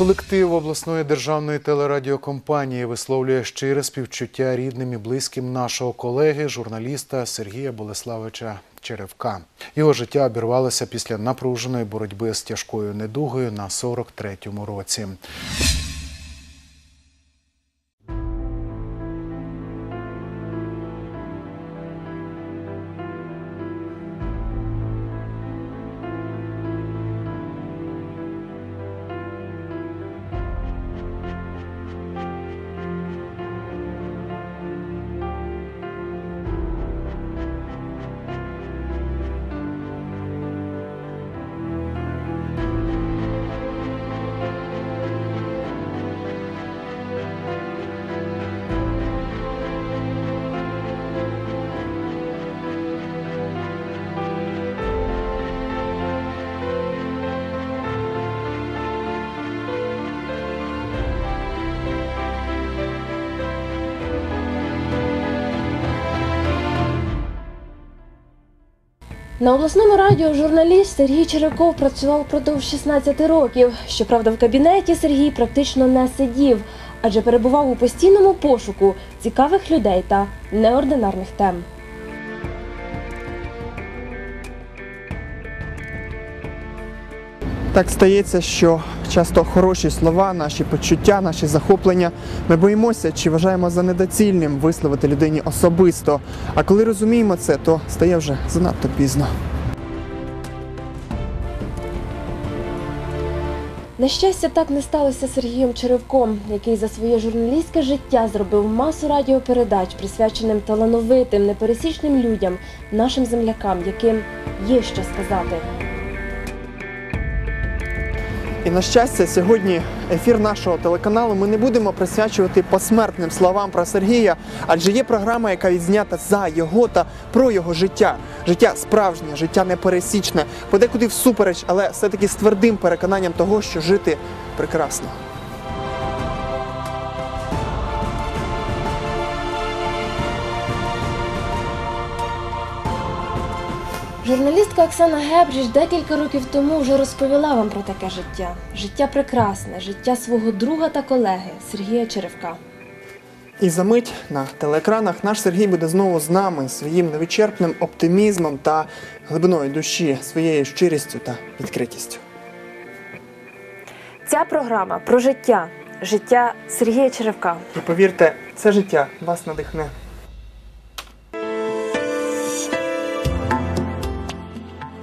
Колектив обласної державної телерадіокомпанії висловлює щире співчуття рідним і близьким нашого колеги, журналіста Сергія Болеславича Черевка. Його життя обірвалося після напруженої боротьби з тяжкою недугою на 43-му році. На обласному радіо журналіст Сергій Череков працював протягом 16 років. Щоправда, в кабінеті Сергій практично не сидів, адже перебував у постійному пошуку цікавих людей та неординарних тем. Так стається, що часто хороші слова, наші почуття, наші захоплення ми боїмося чи вважаємо за недоцільним висловити людині особисто. А коли розуміємо це, то стає вже занадто пізно. На щастя, так не сталося Сергієм Черевком, який за своє журналістське життя зробив масу радіопередач, присвяченим талановитим, непересічним людям, нашим землякам, яким є що сказати. І на щастя, сьогодні ефір нашого телеканалу ми не будемо присвячувати посмертним словам про Сергія, адже є програма, яка відзнята за його та про його життя. Життя справжнє, життя непересічне, подекуди всупереч, але все-таки з твердим переконанням того, що жити прекрасно. Журналістка Оксана Гебріш декілька років тому вже розповіла вам про таке життя. Життя прекрасне, життя свого друга та колеги Сергія Черевка. І за мить на телеекранах наш Сергій буде знову з нами своїм невичерпним оптимізмом та глибиною душі, своєю щирістю та відкритістю. Ця програма про життя, життя Сергія Черевка. І повірте, це життя вас надихне.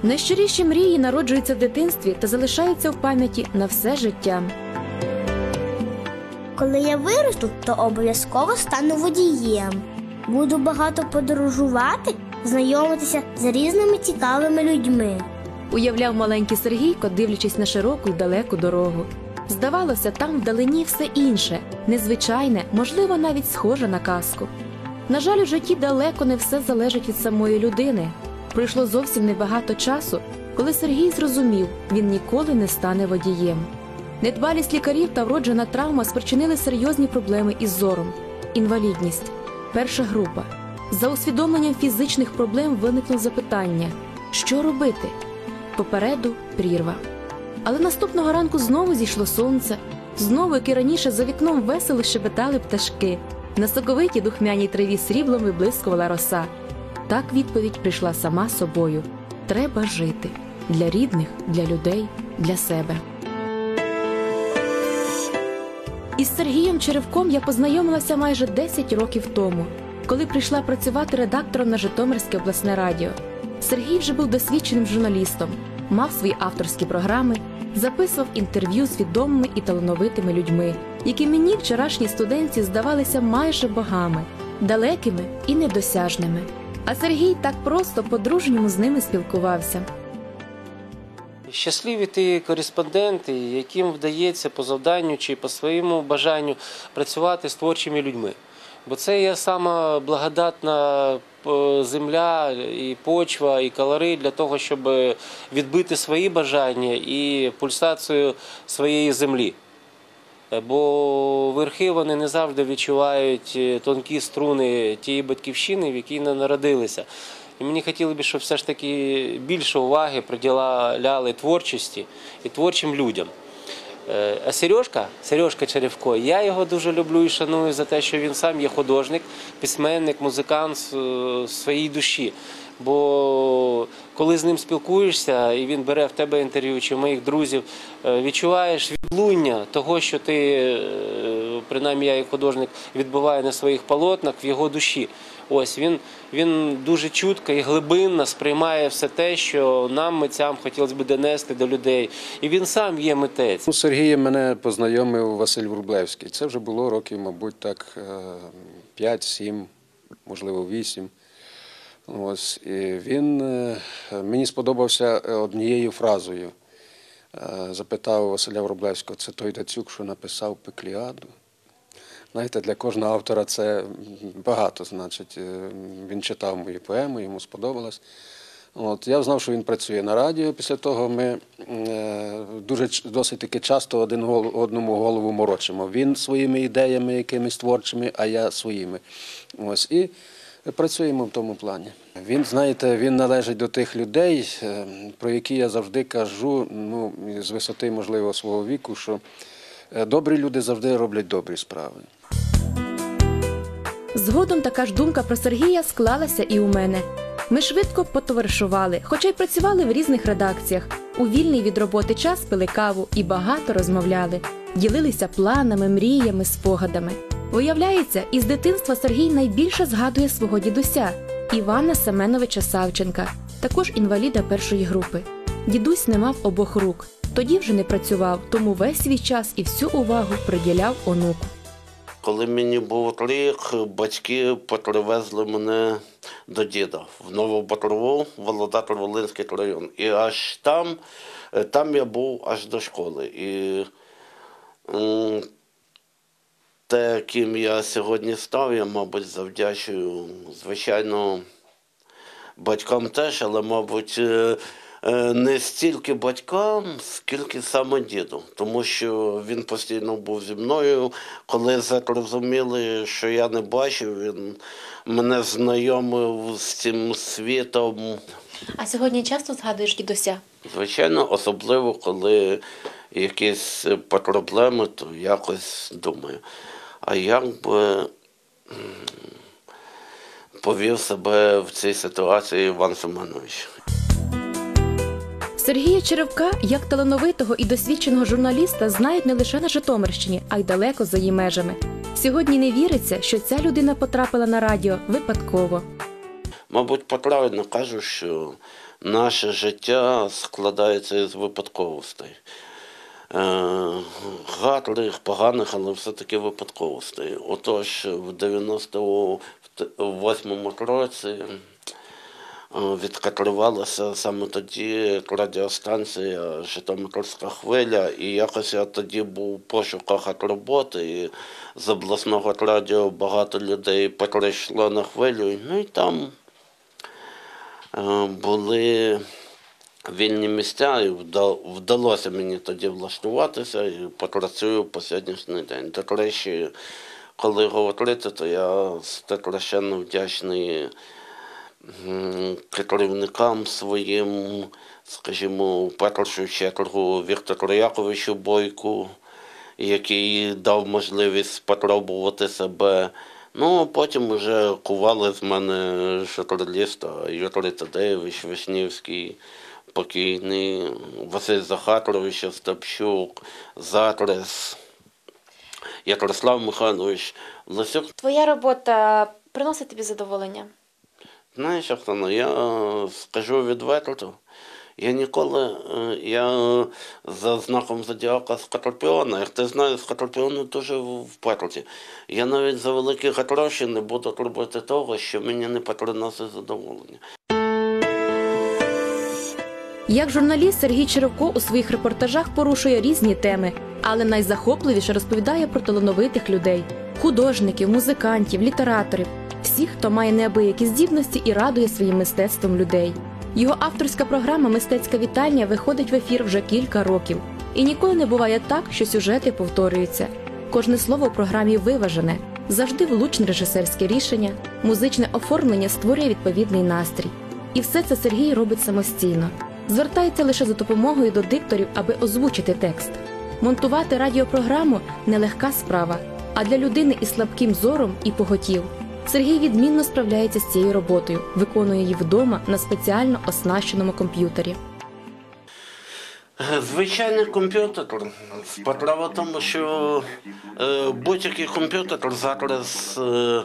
Найщиріші мрії народжуються в дитинстві та залишаються в пам'яті на все життя. Коли я виросту, то обов'язково стану водієм. Буду багато подорожувати, знайомитися з різними цікавими людьми. Уявляв маленький Сергійко, дивлячись на широку й далеку дорогу. Здавалося, там вдалині все інше, незвичайне, можливо, навіть схоже на казку. На жаль, у житті далеко не все залежить від самої людини. Пройшло зовсім небагато часу, коли Сергій зрозумів, він ніколи не стане водієм. Недбалість лікарів та вроджена травма спричинили серйозні проблеми із зором, інвалідність, перша група. За усвідомленням фізичних проблем виникло запитання: що робити? Попереду прірва. Але наступного ранку знову зійшло сонце, знову, як і раніше, за вікном весело щебетали пташки. На соковитій духмяній траві сріблом виблискувала роса. Так відповідь прийшла сама собою: треба жити для рідних, для людей, для себе. Із Сергієм Черевком я познайомилася майже 10 років тому, коли прийшла працювати редактором на Житомирське обласне радіо. Сергій вже був досвідченим журналістом, мав свої авторські програми, записував інтерв'ю з відомими і талановитими людьми, які мені, вчорашній студентці, здавалися майже богами, далекими і недосяжними. А Сергій так просто по-дружньому з ними спілкувався. Щасливі ті кореспонденти, яким вдається по завданню чи по своєму бажанню працювати з творчими людьми. Бо це є сама благодатна е, земля і почва, і кольори для того, щоб відбити свої бажання і пульсацію своєї землі. Бо верхи вони не завжди відчувають е, тонкі струни тієї батьківщини, в якій вони народилися. І мені хотілося б, щоб все ж таки більше уваги приділяли творчості і творчим людям. Е, А Сережка, Сережка Черевко, я його дуже люблю і шаную за те, що він сам є художник, письменник, музикант е, своїй душі. Бо коли з ним спілкуєшся і він бере в тебе інтерв'ю чи моїх друзів, відчуваєш відлуння того, що ти, е, принаймні я як художник, відбуває на своїх полотнах в його душі. Ось він, він дуже чутко і глибинно сприймає все те, що нам, митцям, хотілося б донести до людей. І він сам є митець. Ну, з Сергієм мене познайомив Василь Врублевський. Це вже було років, мабуть, так 5-7, можливо, 8. Ось. І він е, мені сподобався однією фразою. Е, Запитав Василя Врублевського, це той Дацюк, що написав Пекліаду. Знаєте, для кожного автора це багато, значить. Е, Він читав мої поеми, йому сподобалось. От, я знав, що він працює на радіо. Після того ми е, дуже досить таки часто один одному голову морочимо. Він своїми ідеями якимись творчими, а я своїми. Ось, і працюємо в тому плані. Він, знаєте, він належить до тих людей, е, про які я завжди кажу, ну, з висоти, можливо, свого віку, що е, добрі люди завжди роблять добрі справи. Згодом така ж думка про Сергія склалася і у мене. Ми швидко потоваришували, хоча й працювали в різних редакціях. У вільний від роботи час пили каву і багато розмовляли, ділилися планами, мріями, спогадами. Виявляється, із дитинства Сергій найбільше згадує свого дідуся Івана Семеновича Савченка, також інваліда першої групи. Дідусь не мав обох рук. Тоді вже не працював, тому весь свій час і всю увагу приділяв онуку. Коли мені був рік, батьки привезли мене до діда в Новобатрову, Володар Волинський район. І аж там, е, там я був аж до школи. І те, ким я сьогодні став, я, мабуть, завдячую, звичайно, батькам теж, але, мабуть, е, е, не стільки батькам, скільки саме діду. Тому що він постійно був зі мною. Коли зрозуміли, що я не бачив, він мене знайомив з цим світом. А сьогодні часто згадуєш дідуся? Звичайно, особливо, коли якісь проблеми, то якось думаю. А як би повів себе в цій ситуації Іван Семенович? Сергія Черевка, як талановитого і досвідченого журналіста, знають не лише на Житомирщині, а й далеко за її межами. Сьогодні не віриться, що ця людина потрапила на радіо випадково. Мабуть, правильно кажу, що наше життя складається із випадковостей. Е, гарних, поганих, але все-таки випадковостей. Отож, в 98-му році е, відкривалася саме тоді радіостанція Житомирська хвиля, і якось я тоді був у пошуках роботи, і з обласного радіо багато людей перейшло на хвилю, ну і там е, були вільні місця, і вдалося мені тоді влаштуватися і попрацюю по сьогоднішній день. До речі, коли говорити, то я страшенно вдячний керівникам своїм, скажімо, в першу чергу Віктору Яковичу Бойку, який дав можливість спробувати себе. Ну, а потім вже кували з мене журналіста Юрій Тадеєвич Вишнівський, покійний, Василь Захарович Остапчук, Затрес, Ярослав Михайлович Лисюк. Твоя робота приносить тобі задоволення? Знаєш, Оксана, я е, скажу відверто. Я ніколи, е, я за знаком зодіака Скорпіона, як ти знаєш, Скорпіони дуже вперті. Я навіть за великі гроші не буду робити того, що мені не приносить задоволення. Як журналіст Сергій Черевко у своїх репортажах порушує різні теми, але найзахопливіше розповідає про талановитих людей художників, музикантів, літераторів, всіх, хто має неабиякі здібності і радує своїм мистецтвом людей. Його авторська програма Мистецька вітальня виходить в ефір вже кілька років. І ніколи не буває так, що сюжети повторюються. Кожне слово в програмі виважене, завжди влучне режисерське рішення, музичне оформлення створює відповідний настрій. І все це Сергій робить самостійно. Звертається лише за допомогою до дикторів, аби озвучити текст. Монтувати радіопрограму нелегка справа, а для людини із слабким зором і поготів. Сергій відмінно справляється з цією роботою, виконує її вдома на спеціально оснащеному комп'ютері. Звичайний комп'ютер. Справа в тому, що е, будь-який комп'ютер зараз е,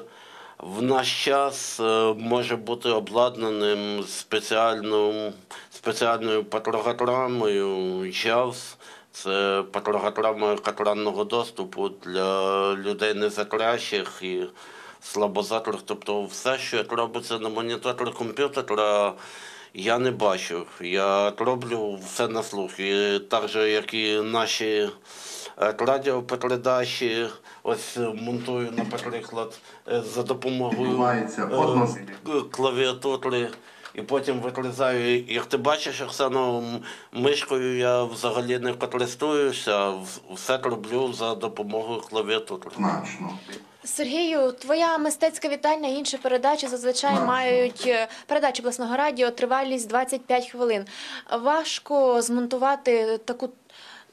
в наш час е, може бути обладнаним спеціальною, спеціальною програмою JAWS. Це програма екранного доступу для людей незакращих і слабозатрих. Тобто все, що робиться на моніторі комп'ютера, я не бачу. Я роблю все на слух. І так же, як і наші радіопередачі, ось е, монтую, наприклад, е, за допомогою е, клавіатури. І потім виклизаю. Як ти бачиш, Оксано, мишкою я взагалі не користуюся, все роблю за допомогою клавіатури. Сергію, твоя мистецька вітальня і інші передачі зазвичай мають е, передачі обласного радіо тривалість 25 хвилин. Важко змонтувати таку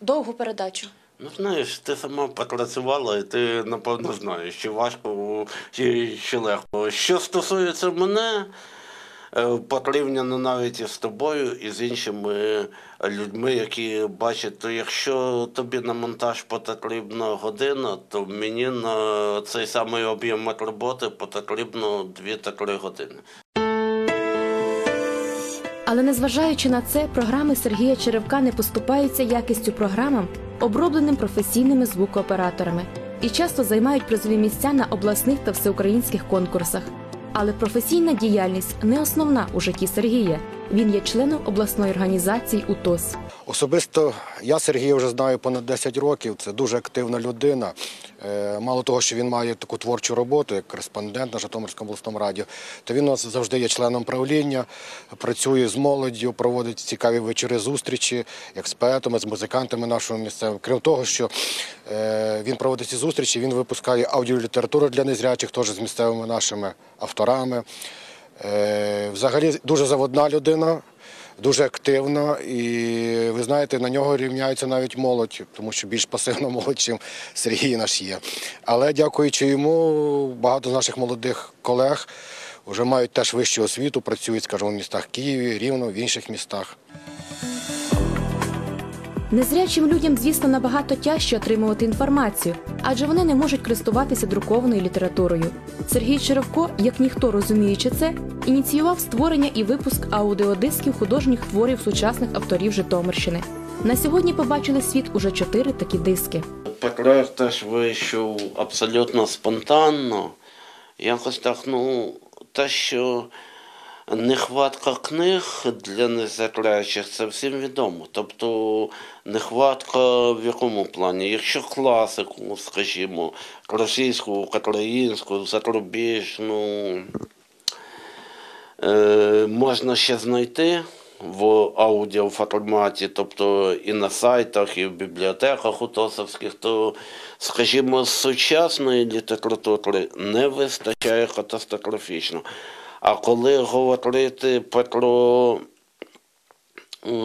довгу передачу. Ну, знаєш, ти сама попрацювала, і ти напевно знаєш, чи важко, чи, чи легко. Що стосується мене, е, порівняно навіть із тобою і з іншими людьми, які бачать, то якщо тобі на монтаж потрібна година, то мені на цей самий об'єм роботи потрібно 2-3 години. Але незважаючи на це, програми Сергія Черевка не поступаються якістю програмам, обробленим професійними звукооператорами, і часто займають призові місця на обласних та всеукраїнських конкурсах. Але професійна діяльність не основна у житті Сергія. Він є членом обласної організації УТОС. Особисто я Сергія вже знаю понад 10 років. Це дуже активна людина. Е, Мало того, що він має таку творчу роботу, як кореспондент на Житомирському обласному радіо, то він у нас завжди є членом правління, працює з молоддю, проводить цікаві вечори зустрічі, як з поетами, з музикантами нашого місцевого. Крім того, що е, він проводить ці зустрічі, він випускає аудіолітературу для незрячих, теж з місцевими нашими авторами. Е, Взагалі дуже заводна людина, дуже активна, і ви знаєте, на нього рівняється навіть молодь, тому що більш пасивна молодь, чим Сергій наш є. Але дякуючи йому, багато з наших молодих колег вже мають теж вищу освіту, працюють, скажімо, в містах Києві, Рівно, в інших містах. Незрячим людям, звісно, набагато тяжче отримувати інформацію, адже вони не можуть користуватися друкованою літературою. Сергій Черевко, як ніхто розуміючи це, ініціював створення і випуск аудіодисків художніх творів сучасних авторів Житомирщини. На сьогодні побачили світ уже чотири такі диски. Проект теж вийшов абсолютно спонтанно. Якось так, ну, те, що нехватка книг для незрячих, це всім відомо. Тобто нехватка в якому плані? Якщо класику, скажімо, російську, українську, зарубіжну, е, можна ще знайти в аудіоформаті, тобто і на сайтах, і в бібліотеках утосовських, то, скажімо, сучасної літератури не вистачає катастрофічно. А коли говорити про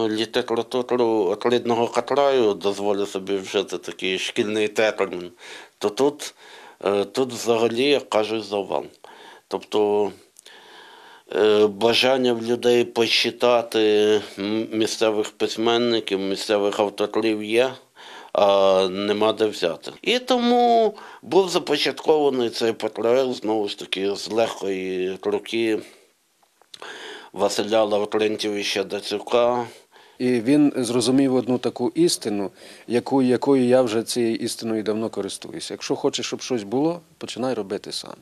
літературу рідного краю, дозволю собі вжити такий шкільний термін, то тут, е, тут взагалі, як кажуть, завал. Тобто е, бажання в людей почитати місцевих письменників, місцевих авторів є, а нема де взяти. І тому був започаткований цей проект знову ж таки з легкої руки Василя Лаврентьовича Дацюка. І він зрозумів одну таку істину, яку, якою я вже цією істиною давно користуюся. Якщо хочеш, щоб щось було, починай робити сам.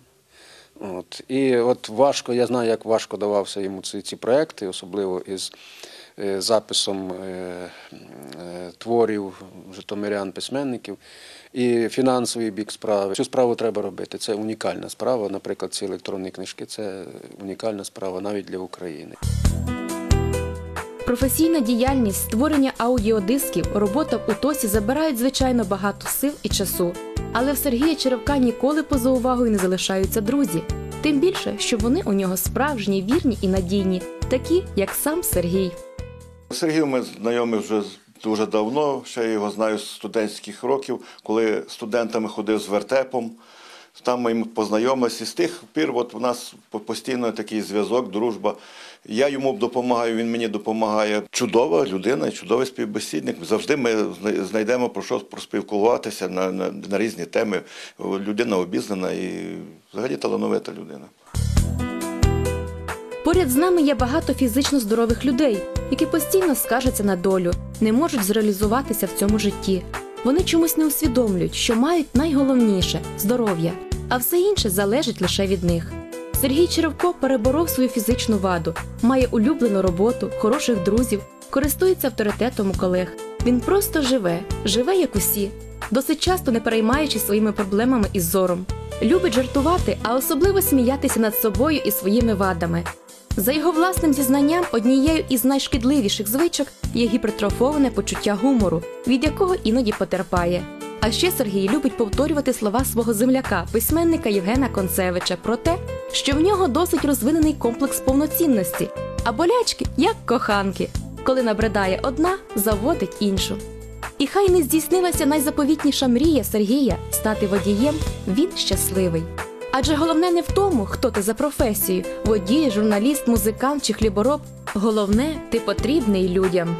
От. І от важко, я знаю, як важко давався йому ці, ці проекти, особливо із записом е, е, творів житомирян, письменників, і фінансовий бік справи. Цю справу треба робити. Це унікальна справа. Наприклад, ці електронні книжки це унікальна справа навіть для України. Професійна діяльність, створення аудіодисків, робота в УТОСі забирають звичайно багато сил і часу. Але в Сергія Черевка ніколи поза увагою не залишаються друзі. Тим більше, що вони у нього справжні, вірні і надійні, такі, як сам Сергій. Сергію ми знайомі вже дуже давно, ще я його знаю з студентських років, коли студентами ходив з вертепом. Там ми познайомилися з тих пір. От у нас постійно такий зв'язок, дружба. Я йому допомагаю, він мені допомагає. Чудова людина, чудовий співбесідник. Завжди ми знайдемо про що проспілкуватися на, на, на різні теми. Людина обізнана і взагалі талановита людина. Поряд з нами є багато фізично здорових людей, які постійно скаржаться на долю, не можуть зреалізуватися в цьому житті. Вони чомусь не усвідомлюють, що мають найголовніше здоров'я, а все інше залежить лише від них. Сергій Черевко переборов свою фізичну ваду, має улюблену роботу, хороших друзів, користується авторитетом у колег. Він просто живе, живе як усі, досить часто не переймаючись своїми проблемами із зором. Любить жартувати, а особливо сміятися над собою і своїми вадами. За його власним зізнанням, однією із найшкідливіших звичок є гіпертрофоване почуття гумору, від якого іноді потерпає. А ще Сергій любить повторювати слова свого земляка, письменника Євгена Концевича, про те, що в нього досить розвинений комплекс повноцінності, а болячки як коханки. Коли набридає одна, заводить іншу. І хай не здійснилася найзаповітніша мрія Сергія стати водієм, він щасливий. Адже головне не в тому, хто ти за професією водій, журналіст, музикант чи хлібороб. Головне, ти потрібний людям.